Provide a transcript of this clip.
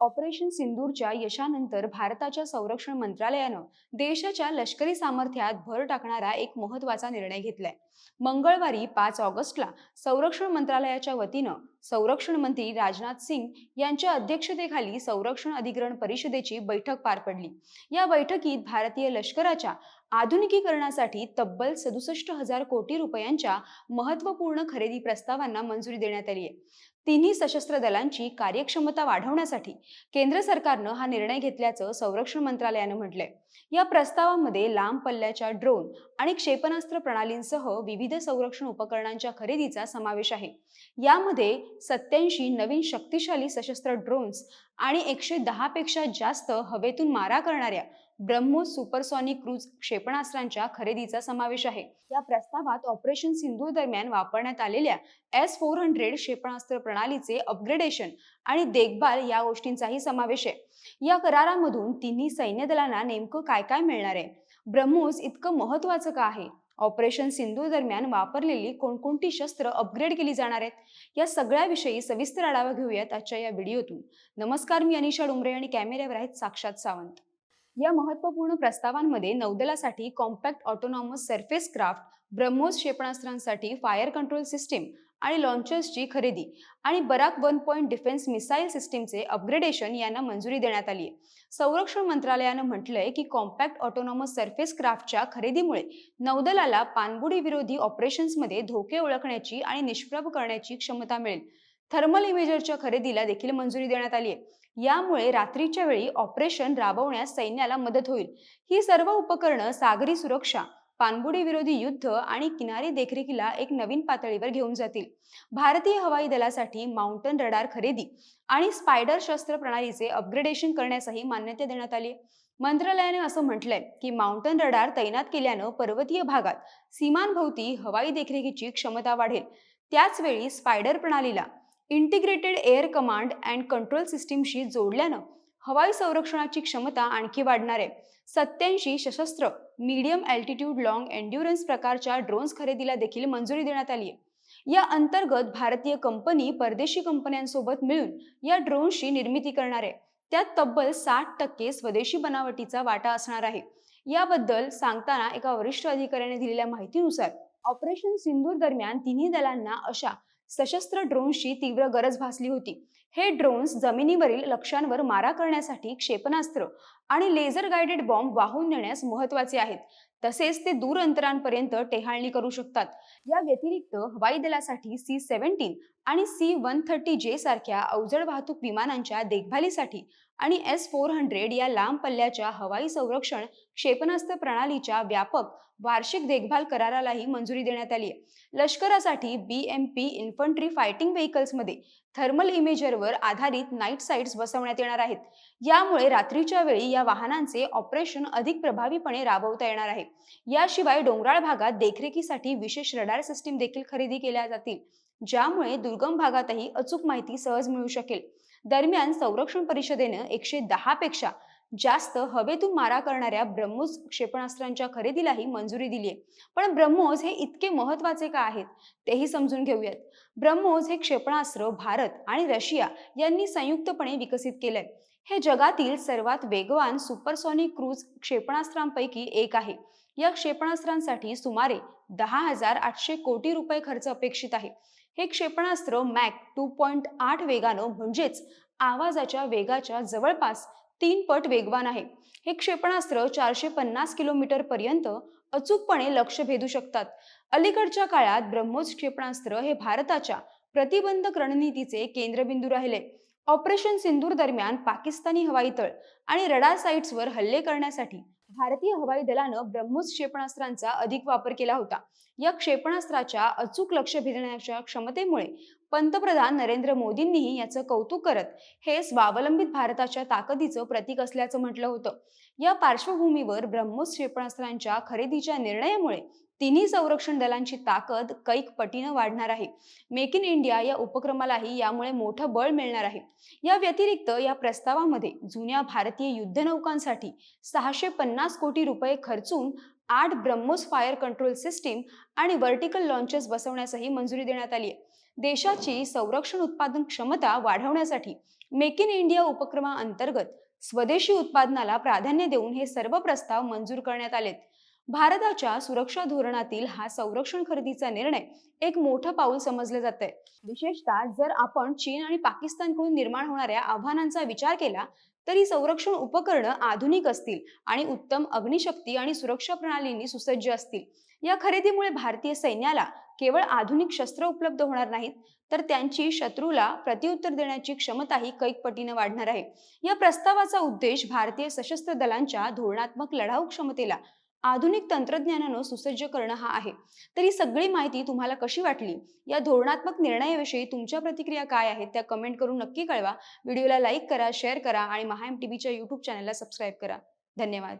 Operation सिंदूरच्या यशानंतर भारताच्या संरक्षण मंत्रालयानं देशाच्या लष्करी सामर्थ्यात भर टाकणारा एक महत्त्वाचा निर्णय घेतलाय. मंगळवारी पाच ऑगस्टला संरक्षण मंत्रालयाच्या वतीनं संरक्षण मंत्री राजनाथ सिंग यांच्या अध्यक्षतेखाली संरक्षण अधिग्रहण परिषदेची बैठक पार पडली. या बैठकीत भारतीय लष्कराच्या आधुनिकीकरणासाठी तब्बल सदुसष्ट हजार कोटी रुपयांच्या महत्त्वपूर्ण खरेदी प्रस्तावांना मंजुरी देण्यात आली आहे तिन्ही सशस्त्र दलांची कार्यक्षमता वाढवण्यासाठी केंद्र सरकारनं हा निर्णय घेतल्याचं संरक्षण मंत्रालयानं म्हटलंय. या प्रस्तावामध्ये लांब पल्ल्याच्या ड्रोन आणि क्षेपणास्त्र प्रणालींसह विविध संरक्षण उपकरणांच्या खरेदीचा समावेश आहे. यामध्ये सत्याऐंशी नवीन शक्तिशाली सशस्त्र ड्रोन्स आणि एकशे दहा पेक्षा जास्त हवेतून मारा करणाऱ्या ब्रह्मोस सुपरसॉनिक क्रूज क्षेपणास्त्रांच्या खरेदीचा समावेश आहे. या प्रस्तावात ऑपरेशन सिंधू दरम्यान वापरण्यात आलेल्या एस फोर हंड्रेड क्षेपणास्त्र प्रणालीचे अपग्रेडेशन आणि देखभाल या गोष्टींचाही समावेश आहे. या करारामधून तिन्ही सैन्य दलांना नेमकं काय काय मिळणार आहे? ब्रह्मोस इतकं महत्वाचं का आहे? ऑपरेशन सिंधू दरम्यान वापरलेली कोणकोणती शस्त्र अपग्रेड केली जाणार आहेत? या सगळ्याविषयी सविस्तर आढावा घेऊयात आजच्या या व्हिडिओतून नमस्कार मी अनिशा डोंगरे आणि कॅमेऱ्यावर आहेत साक्षात सावंत. या महत्त्वपूर्ण प्रस्तावांमध्ये नौदलासाठी compact autonomous surface craft BrahMos क्षेपणास्त्रांसाठी fire control system आणि लॉन्चर्सची खरेदी आणि Barak one point defence missile सिस्टीमचे अपग्रेडेशन यांना मंजुरी देण्यात आली आहे संरक्षण मंत्रालयानं म्हटलंय की कॉम्पॅक्ट ऑटोनॉमस सरफेस क्राफ्टच्या खरेदीमुळे नौदलाला पाणबुडी विरोधी ऑपरेशन्समध्ये धोके ओळखण्याची आणि निष्प्रभ करण्याची क्षमता मिळेल. थर्मल इमेजरच्या खरेदीला देखील मंजुरी देण्यात आली आहे. यामुळे रात्रीच्या वेळी ऑपरेशन राबवण्यास सैन्याला मदत होईल. ही सर्व उपकरणं सागरी सुरक्षा पाणबुडी विरोधी युद्ध आणि किनारी देखरेखीला एक नवीन पातळीवर घेऊन जातील. भारतीय हवाई दलासाठी माउंटन रडार खरेदी आणि स्पायडर शस्त्र प्रणालीचे अपग्रेडेशन करण्यासही मान्यता देण्यात आली मंत्रालयाने असं म्हटलंय की माउंटन रडार तैनात केल्यानं पर्वतीय भागात सीमांभोवती हवाई देखरेखीची क्षमता वाढेल. त्याच वेळी स्पायडर प्रणालीला integrated air command and control सिस्टीमशी जोडल्यानं हवाई संरक्षणाची क्षमता आणखी वाढणार. आहे सत्याऐंशी सशस्त्र मीडियम अल्टिट्यूड लॉंग एन्ड्युरन्स प्रकारच्या ड्रोन्स खरेदीला देखील मंजुरी देण्यात आली आहे या अंतर्गत भारतीय कंपनी परदेशी कंपन्यांसोबत मिळून या ड्रोन्सची निर्मिती करणार. आहे त्यात तब्बल साठ टक्के स्वदेशी बनावटीचा वाटा असणार आहे. याबद्दल सांगताना एका वरिष्ठ अधिकाऱ्याने दिलेल्या माहितीनुसार ऑपरेशन सिंदूर दरम्यान तिन्ही दलांना अशा सशस्त्र ड्रोन्सची तीव्र गरज भासली होती. हे ड्रोन्स जमिनीवरील लक्ष्यांवर मारा करण्यासाठी क्षेपणास्त्र आणि लेझर गायडेड बॉम्ब वाहून नेण्यास महत्त्वाचे आहेत. तसेच ते दूर अंतरांपर्यंत टेहाळणी करू शकतात. या व्यतिरिक्त हवाई दलासाठी सी सेव्हन्टीन आणि सी वन थर्टी जे सारख्या अवजड वाहतूक विमानांच्या देखभालीसाठी आणि एस फोर हंड्रेड या लांब पल्ल्याच्या हवाई संरक्षण क्षेपणास्त्र प्रणालीच्या व्यापक वार्षिक देखभाल करारालाही मंजुरी देण्यात आली आहे. लष्करासाठी B M P infantry fighting व्हेकल्समध्ये thermal इमेजरवर आधारित नाईट साईट्स बसवण्यात येणार आहेत. यामुळे रात्रीच्या वेळी या वाहनांचे ऑपरेशन अधिक प्रभावीपणे राबवता येणार आहे. याशिवाय डोंगराळ भागात देखरेखीसाठी विशेष रडार सिस्टीम देखील खरेदी केल्या जातील ज्यामुळे दुर्गम भागातही अचूक माहिती सहज मिळू शकेल. दरम्यान संरक्षण परिषदेनं एकशे दहा पेक्षा जास्त हवेतून मारा करणाऱ्या ब्रह्मोस क्षेपणास्त्रांच्या खरेदीलाही मंजुरी दिली आहे पण ब्रह्मोस हे इतके महत्त्वाचे का आहेत? तेही समजून घेऊयात. ब्रह्मोस हे क्षेपणास्त्र भारत आणि रशिया यांनी संयुक्तपणे विकसित केलंय. हे जगातील सर्वात वेगवान सुपरसॉनिक क्रूज क्षेपणास्त्रांपैकी एक आहे. या क्षेपणास्त्रांसाठी सुमारे दहा हजार आठशे कोटी रुपये खर्च अपेक्षित आहे. हे क्षेपणास्त्र मॅक टू पॉइंट आठ वेगानं म्हणजेच आवाजाच्या वेगाच्या जवळपास तीन पट वेगवान आहे. हे क्षेपणास्त्र चारशे पन्नास किलोमीटर पर्यंत अचूकपणे लक्ष भेदू शकतात. अलीकडच्या काळात ब्रह्मोस क्षेपणास्त्र हे भारताच्या प्रतिबंधक रणनीतीचे केंद्रबिंदू राहिले. ऑपरेशन सिंदूर दरम्यान पाकिस्तानी हवाई तळ आणि रडार साईट्सवर हल्ले करण्यासाठी भारतीय हवाई दलानं ब्रह्मोस क्षेपणास्त्रांचा अधिक वापर केला होता. या क्षेपणास्त्राच्या अचूक लक्ष भेदण्याच्या क्षमतेमुळे पंतप्रधान नरेंद्र मोदींनीही याचं कौतुक करत हे स्वावलंबित भारताच्या ताकदीचं प्रतीक असल्याचं म्हटलं होतं. या पार्श्वभूमीवर ब्रह्मोस क्षेपणास्त्रांच्या खरेदीच्या निर्णयामुळे तिन्ही संरक्षण दलांची ताकद कैक पटीनं वाढणार आहे. मेक इन इंडिया या उपक्रमालाही यामुळे मोठं बळ मिळणार आहे. या व्यतिरिक्त या प्रस्तावामध्ये जुन्या भारतीय युद्धनौकांसाठी सहाशे पन्नास कोटी रुपये खर्चून आठ ब्रह्मोस फायर कंट्रोल सिस्टीम आणि व्हर्टिकल लॉन्चेस बसवण्यासही मंजुरी देण्यात आली आहे. देशाची संरक्षण उत्पादन क्षमता वाढवण्यासाठी मेक इन इंडिया उपक्रमाअंतर्गत स्वदेशी उत्पादनाला प्राधान्य देऊन हे सर्व प्रस्ताव मंजूर करण्यात आलेत. भारताच्या सुरक्षा धोरणातील हा संरक्षण खरेदीचा निर्णय एक मोठं पाऊल समजलं जात आहे विशेषतः जर आपण चीन आणि पाकिस्तानकडून निर्माण होणाऱ्या आव्हानांचा विचार केला तर ही संरक्षण उपकरणं आधुनिक असतील आणि उत्तम अग्निशक्ती आणि सुरक्षा प्रणालींनी सुसज्ज असतील. या खरेदीमुळे भारतीय सैन्याला केवळ आधुनिक शस्त्र उपलब्ध होणार नाहीत तर त्यांची शत्रूला प्रत्युत्तर देण्याची क्षमताही कैक पटीनं वाढणार आहे. या प्रस्तावाचा उद्देश भारतीय सशस्त्र दलांच्या धोरणात्मक लढाऊ क्षमतेला आधुनिक तंत्रज्ञानानं सुसज्ज करणं हा आहे. तर ही सगळी माहिती तुम्हाला कशी वाटली? या धोरणात्मक निर्णयाविषयी तुमच्या प्रतिक्रिया काय आहेत? त्या कमेंट करून नक्की कळवा. व्हिडिओला लाईक करा शेअर करा आणि महा एम टी व्हीच्या यूट्यूब चॅनलला सबस्क्राईब करा. धन्यवाद.